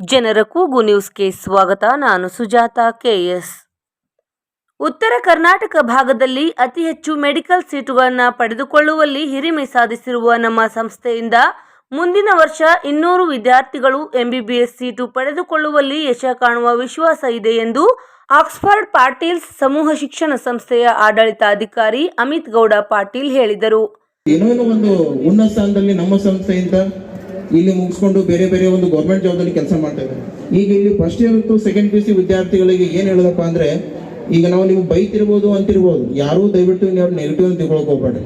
ಜನರ ಕೂಗು ನ್ಯೂಸ್ಗೆ ಸ್ವಾಗತ. ನಾನು ಸುಜಾತ ಕೆಎಸ್ ಉತ್ತರ ಕರ್ನಾಟಕ ಭಾಗದಲ್ಲಿ ಅತಿ ಹೆಚ್ಚು ಮೆಡಿಕಲ್ ಸೀಟುಗಳನ್ನು ಪಡೆದುಕೊಳ್ಳುವಲ್ಲಿ ಹಿರಿಮೆ ಸಾಧಿಸಿರುವ ನಮ್ಮ ಸಂಸ್ಥೆಯಿಂದ ಮುಂದಿನ ವರ್ಷ ಇನ್ನೂರು ವಿದ್ಯಾರ್ಥಿಗಳು ಎಂಬಿಬಿಎಸ್ ಸೀಟು ಪಡೆದುಕೊಳ್ಳುವಲ್ಲಿ ಯಶ ಕಾಣುವ ವಿಶ್ವಾಸ ಇದೆ ಎಂದು ಆಕ್ಸ್ಫರ್ಡ್ ಪಾಟೀಲ್ಸ್ ಸಮೂಹ ಶಿಕ್ಷಣ ಸಂಸ್ಥೆಯ ಆಡಳಿತಾಧಿಕಾರಿ ಅಮಿತ್ ಗೌಡ ಪಾಟೀಲ್ ಹೇಳಿದರು. ಏನೋ ಒಂದು ಉನ್ನತ ಸ್ಥಾನದಲ್ಲಿ ನಮ್ಮ ಸಂಸ್ಥೆಯಿಂದ ಇಲ್ಲಿ ಮುಗಿಸ್ಕೊಂಡು ಬೇರೆ ಬೇರೆ ಒಂದು ಗೌರ್ಮೆಂಟ್ ಜಾಬ್ದಲ್ಲಿ ಕೆಲಸ ಮಾಡ್ತಾ ಇದ್ದಾರೆ. ಈಗ ಇಲ್ಲಿ first year to second P C ವಿದ್ಯಾರ್ಥಿಗಳಿಗೆ ಏನು ಹೇಳೋದಪ್ಪ ಅಂದ್ರೆ, ಈಗ ನಾವು ನೀವು ಬೈತಿರ್ಬೋದು ಅಂತಿರ್ಬೋದು. ಯಾರೂ ದಯವಿಟ್ಟು ನೀವು ನೆಗೆಟಿವ್ ಅಂತ ತಿಳ್ಕೊಳಕ್ ಹೋಗ್ಬೇಡ್ರಿ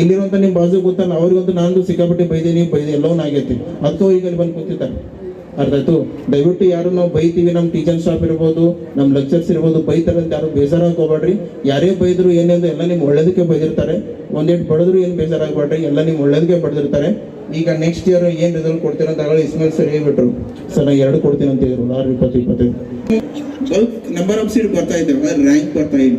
ಇಲ್ಲಿರುವಂತ ನಿಮ್ಮ ಬಾಜು ಗೊತ್ತಲ್ಲ, ಅವ್ರಿಗಂತೂ ನಾನು ಸಿಕ್ಕಾಪಟ್ಟೆ ಬೈದೆ ನೀವು ಬೈದೆ ಎಲ್ಲವೂ ಆಗೈತಿ ಅಥವಾ ಈಗ ಬಂದು ಕೂತಿದ್ದಾರೆ. ಅರ್ಥ ಆಯ್ತು? ದಯವಿಟ್ಟು ಯಾರು ನಾವು ಬೈತೀವಿ ನಮ್ಮ ಟೀಚರ್ ಶಾಪ್ ಇರ್ಬೋದು ನಮ್ಮ ಲೆಕ್ಚರ್ಸ್ ಇರ್ಬೋದು ಬೈತಾರೆ ಅಂತ ಯಾರು, ಬೇಜಾರಾಗಿ ಹೋಗ್ಬೇಡ್ರಿ. ಯಾರೇ ಬೈದ್ರು ಏನೆಂದು ಎಲ್ಲ ನಿಮ್ಮ ಒಳ್ಳೇದಕ್ಕೆ ಬೈದಿರ್ತಾರೆ. ಒಂದೇಟ್ ಬಡಿದ್ರು ಏನು ಬೇಜಾರಾಗ್ಬೇಡ್ರಿ, ಎಲ್ಲ ನಿಮ್ಮ ಒಳ್ಳೇದಕ್ಕೆ ಬಡ್ದಿರ್ತಾರೆ. ಈಗ ನೆಕ್ಸ್ಟ್ ಇಯರ್ ಏನು ರಿಸಲ್ಟ್ ಕೊಡ್ತೀರ ಅಂತ ಇಸ್ಮೇಲ್ ಸರ್ ಹೇಳ್ಬಿಟ್ರು. ಸರ್ ನಾ ಎರಡು ಕೊಡ್ತೀನಿ ಅಂತ ಹೇಳಿದ್ರು, ಆರು, ಇಪ್ಪತ್ತು, ಇಪ್ಪತ್ತೈದು. ಸ್ವಲ್ಪ ನಂಬರ್ ಆಫ್ ಸೀಟ್ ಬರ್ತಾ ಇದ್ದೇವೆ ರ್ಯಾಂಕ್ ಬರ್ತಾ ಇಲ್ಲ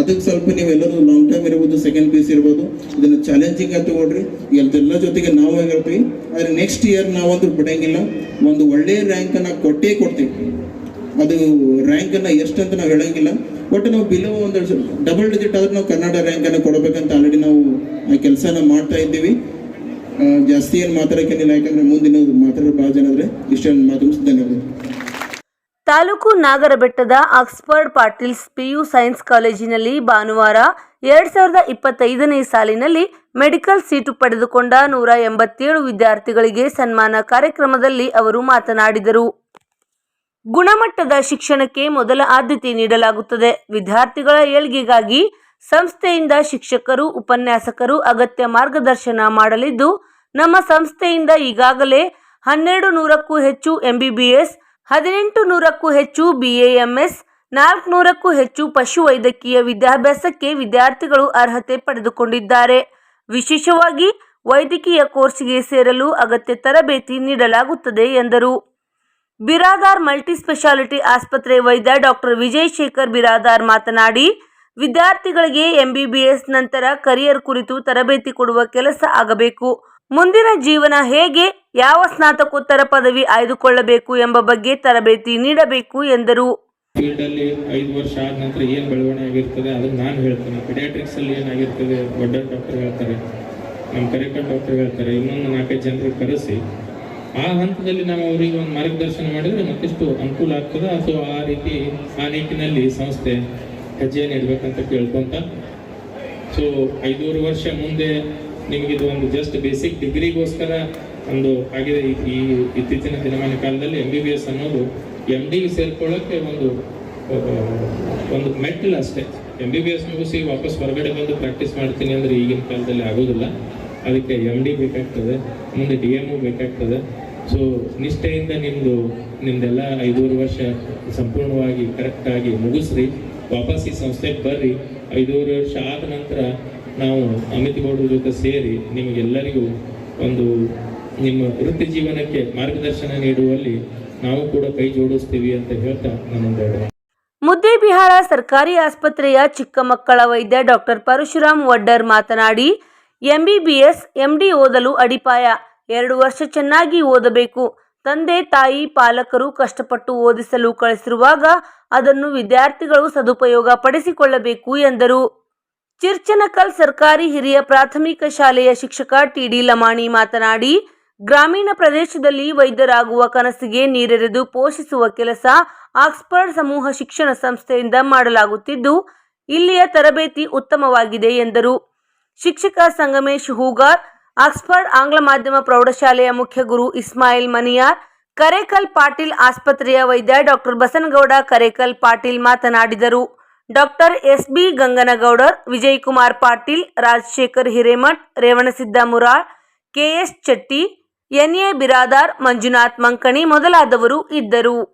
ಅದಕ್ಕೆ ಸ್ವಲ್ಪ ನೀವೆಲ್ಲರೂ ಲಾಂಗ್ ಟೈಮ್ ಇರ್ಬೋದು ಸೆಕೆಂಡ್ ಪೀಸ್ ಇರ್ಬೋದು, ಇದನ್ನ ಚಾಲೆಂಜಿಂಗ್ ಅಂತ ತಗೊಳ್ರಿ. ಎಲ್ಲದೆಲ್ಲ ಜೊತೆಗೆ ನಾವು ಹೇಳ್ತೀವಿ? ಆದ್ರೆ ನೆಕ್ಸ್ಟ್ ಇಯರ್ ನಾವಂತೂ ಬಿಡಂಗಿಲ್ಲ. ಒಂದು ಒಳ್ಳೆಯ ರ್ಯಾಂಕ್ ಅನ್ನ ಕೊಟ್ಟೇ ಕೊಡ್ತೀವಿ. ಅದು ರ್ಯಾಂಕ್ ಅನ್ನ ಎಷ್ಟಂತ ನಾವು ಹೇಳೋಂಗಿಲ್ಲ. ಬಟ್ ನಾವು ಬಿಲೋ ಒಂದು ಡಬಲ್ ಡಿಜಿಟ್ ಆದ್ರೆ ನಾವು ಕನ್ನಡ ರ್ಯಾಂಕನ್ನು ಕೊಡಬೇಕಂತ ಆಲ್ರೆಡಿ ನಾವು ಆ ಕೆಲಸನ ಮಾಡ್ತಾ ಇದ್ದೀವಿ. ಜಾಸ್ತಿ ಏನು ಮಾತಾಡೋಕ್ಕೇನಿಲ್ಲ ಯಾಕಂದರೆ ಮುಂದಿನ ಮಾತಾಡೋ ಭಾಳ ಜನ ಆದರೆ ಇಷ್ಟನ್ನು ಮಾತು ಧನ್ಯವಾದ ತಾಲೂಕು ನಾಗರಬೆಟ್ಟದ ಆಕ್ಸ್ಫರ್ಡ್ ಪಾಟೀಲ್ಸ್ ಪಿಯು ಸೈನ್ಸ್ ಕಾಲೇಜಿನಲ್ಲಿ ಭಾನುವಾರ ಎರಡ್ ಸಾವಿರದ ಇಪ್ಪತ್ತೈದನೇ ಸಾಲಿನಲ್ಲಿ ಮೆಡಿಕಲ್ ಸೀಟು ಪಡೆದುಕೊಂಡ ನೂರ ಎಂಬತ್ತೇಳು ವಿದ್ಯಾರ್ಥಿಗಳಿಗೆ ಸನ್ಮಾನ ಕಾರ್ಯಕ್ರಮದಲ್ಲಿ ಅವರು ಮಾತನಾಡಿದರು. ಗುಣಮಟ್ಟದ ಶಿಕ್ಷಣಕ್ಕೆ ಮೊದಲ ಆದ್ಯತೆ ನೀಡಲಾಗುತ್ತದೆ. ವಿದ್ಯಾರ್ಥಿಗಳ ಏಳ್ಗೆಗಾಗಿ ಸಂಸ್ಥೆಯಿಂದ ಶಿಕ್ಷಕರು, ಉಪನ್ಯಾಸಕರು ಅಗತ್ಯ ಮಾರ್ಗದರ್ಶನ ಮಾಡಲಿದ್ದು, ನಮ್ಮ ಸಂಸ್ಥೆಯಿಂದ ಈಗಾಗಲೇ ಹನ್ನೆರಡು ನೂರಕ್ಕೂ ಹೆಚ್ಚು ಎಂಬಿಬಿಎಸ್ ಹದಿನೆಂಟು ನೂರಕ್ಕೂ ಹೆಚ್ಚು ಬಿಎಎಂಎಸ್ ನಾಲ್ಕುನೂರಕ್ಕೂ ಹೆಚ್ಚು ಪಶುವೈದ್ಯಕೀಯ ವಿದ್ಯಾಭ್ಯಾಸಕ್ಕೆ ವಿದ್ಯಾರ್ಥಿಗಳು ಅರ್ಹತೆ ಪಡೆದುಕೊಂಡಿದ್ದಾರೆ. ವಿಶೇಷವಾಗಿ ವೈದ್ಯಕೀಯ ಕೋರ್ಸ್ಗೆ ಸೇರಲು ಅಗತ್ಯ ತರಬೇತಿ ನೀಡಲಾಗುತ್ತದೆ ಎಂದರು. ಬಿರಾದಾರ್ ಮಲ್ಟಿ ಸ್ಪೆಷಾಲಿಟಿ ಆಸ್ಪತ್ರೆ ವೈದ್ಯ ಡಾಕ್ಟರ್ ವಿಜಯ್ ಶೇಖರ್ ಬಿರಾದಾರ್ ಮಾತನಾಡಿ, ವಿದ್ಯಾರ್ಥಿಗಳಿಗೆ ಎಂಬಿಬಿಎಸ್ ನಂತರ ಕರಿಯರ್ ಕುರಿತು ತರಬೇತಿ ಕೊಡುವ ಕೆಲಸ ಆಗಬೇಕು. ಮುಂದಿನ ಜೀವನ ಹೇಗೆ ಯಾವ ಸ್ನಾತಕೋತ್ತರ ಪದವಿ ಆಯ್ದುಕೊಳ್ಳಬೇಕು ಎಂಬ ಬಗ್ಗೆ ತರಬೇತಿ ನೀಡಬೇಕು ಎಂದರು. ಫೀಲ್ಡ್ ಅಲ್ಲಿ ಐದು ವರ್ಷ ಆದ ನಂತರ ಏನು ಬೆಳವಣಿಗೆ ಆಗಿರ್ತದೆ ಅದನ್ನ ನಾನು ಹೇಳ್ತೇನೆ. ಪಿಡಿಯಾಟ್ರಿಕ್ಸ್ ಅಲ್ಲಿ ಏನಾಗಿರ್ತದೆ, ದೊಡ್ಡ ಡಾಕ್ಟರ್ ಹೇಳ್ತಾರೆ ನಮ್ಮ ಕರೆಕ್ಟ್ ಡಾಕ್ಟರ್ ಹೇಳ್ತಾರೆ, ಇನ್ನೊಂದು ನಾಲ್ಕೈದು ಜನರು ಕರೆಸಿ. ಆ ಹಂತದಲ್ಲಿ ನಾವು ಅವರಿಗೆ ಒಂದು ಮಾರ್ಗದರ್ಶನ ಮಾಡಿದ್ರೆ ಮತ್ತಿಷ್ಟು ಅನುಕೂಲ ಆಗ್ತದೆ. ಅಥವಾ ಆ ರೀತಿ, ಆ ನಿಟ್ಟಿನಲ್ಲಿ ಸಂಸ್ಥೆ ಹೆಜ್ಜೆಯನ್ನು ಇಡಬೇಕಂತ ಕೇಳ್ಕೊಂತ. ಸೊ ಐದೂರು ವರ್ಷ ಮುಂದೆ ನಿಮಗಿದು ಒಂದು ಜಸ್ಟ್ ಬೇಸಿಕ್ ಡಿಗ್ರಿಗೋಸ್ಕರ ಒಂದು ಆಗಿದೆ ಈ- ಇತ್ತೀಚಿನ ದಿನಮಾನ ಕಾಲದಲ್ಲಿ ಎಂ ಬಿ ಬಿ ಎಸ್ ಅನ್ನೋದು ಎಂ ಡಿಗೆ ಸೇರ್ಕೊಳ್ಳೋಕ್ಕೆ ಒಂದು ಒಂದು ಮೆಟ್ಟಲು ಅಷ್ಟೇ. ಎಂ ಬಿ ಬಿ ಎಸ್ ಮುಗಿಸಿ ವಾಪಸ್ ಹೊರಗಡೆ ಬಂದು ಪ್ರಾಕ್ಟೀಸ್ ಮಾಡ್ತೀನಿ ಅಂದರೆ ಈಗಿನ ಕಾಲದಲ್ಲಿ ಆಗೋದಿಲ್ಲ. ಅದಕ್ಕೆ ಎಂ ಡಿ ಬೇಕಾಗ್ತದೆ, ಮುಂದೆ ಡಿ ಎಂ ಬೇಕಾಗ್ತದೆ. ಸೊ ನಿಷ್ಠೆಯಿಂದ ನಿಮ್ಮದು ನಿಮ್ದೆಲ್ಲ ಐದೂರು ವರ್ಷ ಸಂಪೂರ್ಣವಾಗಿ ಕರೆಕ್ಟಾಗಿ ಮುಗಿಸ್ರಿ. ವಾಪಸ್ ಈ ಸಂಸ್ಥೆಗೆ ಬರ್ರಿ. ಐದೂರು ವರ್ಷ ಆದ ನಂತರ ನಾವು ಅಮಿತ್ ಗೌಡ್ರ ಜೊತೆ ಸೇರಿ ನಿಮಗೆಲ್ಲರಿಗೂ ಒಂದು ನಿಮ್ಮ ವೃತ್ತಿ ಜೀವನಕ್ಕೆ ಮಾರ್ಗದರ್ಶನ ನೀಡುವಲ್ಲಿ ನಾವು ಕೂಡ ಕೈ ಜೋಡಿಸ್ತೀವಿ ಅಂತ ಹೇಳ್ತಾ ನನ್ನೊಂದೆರಡು ಮುದ್ದೇಬಿಹಾರ ಸರ್ಕಾರಿ ಆಸ್ಪತ್ರೆಯ ಚಿಕ್ಕ ಮಕ್ಕಳ ವೈದ್ಯ ಡಾಕ್ಟರ್ ಪರಶುರಾಮ್ ವಡ್ಡರ್ ಮಾತನಾಡಿ ಎಂಬಿಬಿಎಸ್ ಎಂಡಿ ಓದಲು ಅಡಿಪಾಯ. ಎರಡು ವರ್ಷ ಚೆನ್ನಾಗಿ ಓದಬೇಕು. ತಂದೆ, ತಾಯಿ, ಪಾಲಕರು ಕಷ್ಟಪಟ್ಟು ಓದಿಸಲು ಕಳಿಸಿರುವಾಗ ಅದನ್ನು ವಿದ್ಯಾರ್ಥಿಗಳು ಸದುಪಯೋಗ ಪಡಿಸಿಕೊಳ್ಳಬೇಕು ಎಂದರು. ಚಿರ್ಚನಕಲ್ ಸರ್ಕಾರಿ ಹಿರಿಯ ಪ್ರಾಥಮಿಕ ಶಾಲೆಯ ಶಿಕ್ಷಕ ಟಿಡಿ ಲಮಾಣಿ ಮಾತನಾಡಿ ಗ್ರಾಮೀಣ ಪ್ರದೇಶದಲ್ಲಿ ವೈದ್ಯರಾಗುವ ಕನಸಿಗೆ ನೀರೆರೆದು ಪೋಷಿಸುವ ಕೆಲಸ ಆಕ್ಸ್ಫರ್ಡ್ ಸಮೂಹ ಶಿಕ್ಷಣ ಸಂಸ್ಥೆಯಿಂದ ಮಾಡಲಾಗುತ್ತಿದ್ದು, ಇಲ್ಲಿಯ ತರಬೇತಿ ಉತ್ತಮವಾಗಿದೆ ಎಂದರು. ಶಿಕ್ಷಕ ಸಂಗಮೇಶ್ ಹೂಗಾರ್, ಆಕ್ಸ್ಫರ್ಡ್ ಆಂಗ್ಲ ಮಾಧ್ಯಮ ಪ್ರೌಢಶಾಲೆಯ ಮುಖ್ಯ ಗುರು ಇಸ್ಮಾಯಿಲ್ ಮನಿಯಾರ್, ಕರೇಕಲ್ ಪಾಟೀಲ್ ಆಸ್ಪತ್ರೆಯ ವೈದ್ಯ ಡಾಕ್ಟರ್ ಬಸನಗೌಡ ಕರೇಕಲ್ ಪಾಟೀಲ್ ಮಾತನಾಡಿದರು. Doctor S B Gangangoudar Vijaykumar Patil, Rajashekhar Hiremath, Revanasidda Mural, K S Chatti N A Biradar Manjunath Mankani ಮೊದಲಾದವರು ಇದ್ದರು.